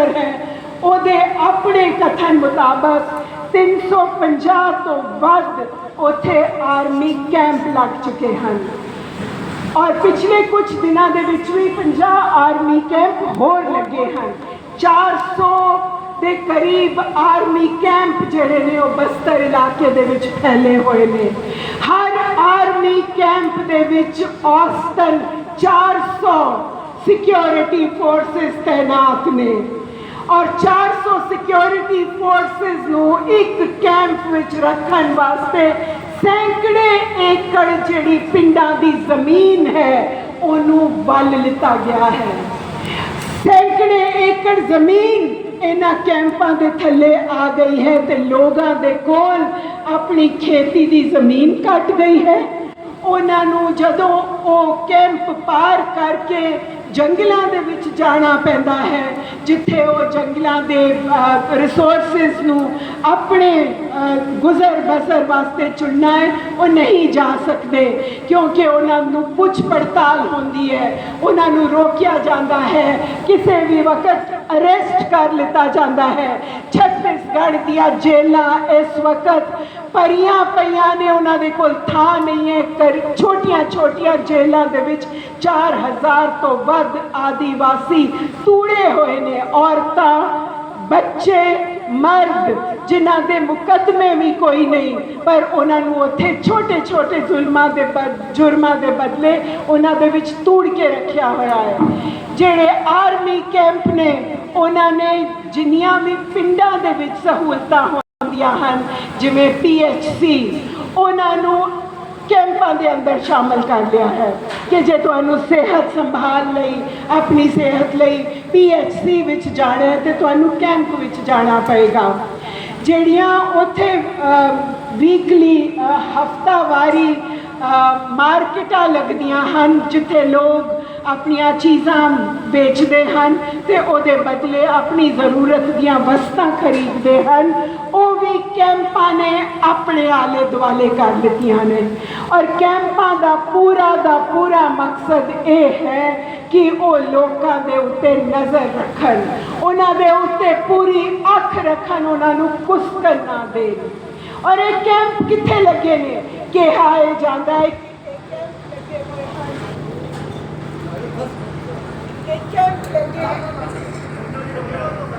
ਅਫਸਰ ਹੈ। ਉਹਦੇ ਆਪਣੇ ਕਥਨ ਮੁਤਾਬਕ 350 ਤੋਂ ਵੱਧ ਉੱਥੇ ਆਰਮੀ ਕੈਂਪ ਲੱਗ ਚੁੱਕੇ ਹਨ। ਔਰ ਪਿਛਲੇ ਕੁਝ ਦਿਨਾਂ ਦੇ ਵਿੱਚ ਵੀ 50 ਆਰਮੀ ਕੈਂਪ ਹੋਰ ਲੱਗੇ ਹਨ। 400 ਦੇ ਕਰੀਬ ਆਰਮੀ ਕੈਂਪ ਜਿਹੜੇ ਨੇ, ਉਹ ਬਸਤਰ ਇਲਾਕੇ ਦੇ ਵਿੱਚ ਫੈਲੇ ਹੋਏ ਨੇ। ਹਰ ਆਰਮੀ ਕੈਂਪ ਦੇ ਵਿੱਚ ਔਸਤਨ 400 ਸਿਕਿਉਰਿਟੀ ਫੋਰਸਸ ਤੈਨਾਤ ਨੇ। ਔਰ 400 ਸਿਕਿਉਰਿਟੀ ਫੋਰਸਸ ਨੂੰ ਇੱਕ ਕੈਂਪ ਵਿੱਚ ਰੱਖਣ ਵਾਸਤੇ ਸੈਂਕੜੇ ਏਕੜ ਜਿਹੜੀ ਪਿੰਡਾਂ ਦੀ ਜ਼ਮੀਨ ਹੈ, ਉਹਨੂੰ ਵੱਲ ਲਿੱਤਾ ਗਿਆ ਹੈ। ਸੈਂਕੜੇ ਏਕੜ ਜ਼ਮੀਨ ਇਹਨਾਂ ਕੈਂਪਾਂ ਦੇ ਥੱਲੇ ਆ ਗਈ ਹੈ ਤੇ ਲੋਕਾਂ ਦੇ ਕੋਲ ਆਪਣੀ ਖੇਤੀ ਦੀ ਜ਼ਮੀਨ ਕੱਟ ਗਈ ਹੈ। ਉਹਨਾਂ ਨੂੰ ਜਦੋਂ ਉਹ ਕੈਂਪ ਪਾਰ ਕਰਕੇ ਜੰਗਲਾਂ ਦੇ ਵਿੱਚ ਜਾਣਾ ਪੈਂਦਾ ਹੈ, ਜਿੱਥੇ ਉਹ ਜੰਗਲਾਂ ਦੇ ਰਿਸੋਰਸਸ ਨੂੰ ਆਪਣੇ ਗੁਜ਼ਰ ਬਸਰ ਵਾਸਤੇ ਚੁਣਨਾ ਹੈ, ਉਹ ਨਹੀਂ ਜਾ ਸਕਦੇ। ਕਿਉਂਕਿ ਉਹਨਾਂ ਨੂੰ ਪੁੱਛ ਪੜਤਾਲ ਹੁੰਦੀ ਹੈ, ਉਹਨਾਂ ਨੂੰ ਰੋਕਿਆ ਜਾਂਦਾ ਹੈ, ਕਿਸੇ ਵੀ ਵਕਤ ਅਰੈਸਟ ਕਰ ਲਿੱਤਾ ਜਾਂਦਾ ਹੈ। ਛੱਤੀਸਗੜ੍ਹ ਦੀਆਂ ਜੇਲਾਂ ਇਸ ਵਕਤ। ਭਰੀਆਂ ਪਈਆਂ ਨੇ ਉਹਨਾਂ ਦੇ ਕੋਲ ਥਾਂ ਨਹੀਂ ਹੈ। ਕਰ ਛੋਟੀਆਂ ਛੋਟੀਆਂ ਜੇਲਾਂ ਦੇ ਵਿੱਚ 4000 ਤੋਂ ਵੱਧ ਆਦੀਵਾਸੀ ਤੂੜੇ ਹੋਏ ਨੇ। ਔਰਤਾਂ, ਬੱਚੇ ਮਰਦ, ਜਿਨ੍ਹਾਂ ਦੇ ਮੁਕੱਦਮੇ ਵੀ ਕੋਈ ਨਹੀਂ, ਪਰ ਉਹਨਾਂ ਨੂੰ ਉੱਥੇ ਛੋਟੇ ਛੋਟੇ ਜ਼ੁਲਮਾਂ ਦੇ ਬਦ- ਜੁਰਮਾਂ ਦੇ ਬਦਲੇ ਉਹਨਾਂ ਦੇ ਵਿੱਚ ਤੂੜ ਕੇ ਰੱਖਿਆ ਹੋਇਆ ਹੈ। ਜਿਹੜੇ ਆਰਮੀ ਕੈਂਪ ਨੇ, ਉਹਨਾਂ ਨੇ ਜਿੰਨੀਆਂ ਵੀ ਪਿੰਡਾਂ ਦੇ ਵਿੱਚ ਸਹੂਲਤਾਂ ਹੁੰਦੀਆਂ ਹਨ, ਜਿਵੇਂ ਪੀਐਚਸੀ ਉਹਨਾਂ ਨੂੰ ਕੈਂਪਾਂ ਦੇ ਅੰਦਰ ਸ਼ਾਮਲ ਕਰ ਲਿਆ ਹੈ ਕਿ ਜੇ ਤੁਹਾਨੂੰ ਸਿਹਤ ਸੰਭਾਲ ਲਈ, ਆਪਣੀ ਸਿਹਤ ਲਈ ਪੀਐਚਸੀ ਵਿੱਚ ਜਾਣਾ ਹੈ ਤੇ ਤੁਹਾਨੂੰ ਕੈਂਪ ਵਿੱਚ ਜਾਣਾ ਪਏਗਾ। ਜਿਹੜੀਆਂ ਉੱਥੇ ਵੀਕਲੀ ਹਫਤਾਵਾਰੀ ਮਾਰਕੀਟਾਂ ਲੱਗਦੀਆਂ ਹਨ, ਜਿੱਥੇ ਲੋਕ ਆਪਣੀਆਂ ਚੀਜ਼ਾਂ ਵੇਚਦੇ ਹਨ ਤੇ ਉਹਦੇ ਬਦਲੇ ਆਪਣੀ ਜ਼ਰੂਰਤ ਦੀਆਂ ਵਸਤਾਂ ਖਰੀਦਦੇ ਹਨ। ਉਹ ਵੀ ਕੈਂਪਾਂ ਨੇ ਆਪਣੇ ਆਲੇ ਦੁਆਲੇ ਕਰ ਦਿੱਤੀਆਂ ਨੇ। ਔਰ ਕੈਂਪਾਂ ਦਾ ਪੂਰਾ ਦਾ ਪੂਰਾ ਮਕਸਦ ਇਹ ਹੈ ਕਿ ਉਹ ਲੋਕਾਂ ਦੇ ਉੱਤੇ ਨਜ਼ਰ ਰੱਖਣ। ਉਹਨਾਂ ਦੇ ਉੱਤੇ ਪੂਰੀ ਅੱਖ ਰੱਖਣ, ਉਹਨਾਂ ਨੂੰ ਕੁਸਕਣ ਨਾ ਦੇਣ। ਔਰ ਇਹ ਕੈਂਪ ਕਿੱਥੇ ਲੱਗੇ ਨੇ? ਕਿਹਾ ਇਹ ਜਾਂਦਾ ਹੈ Thank you.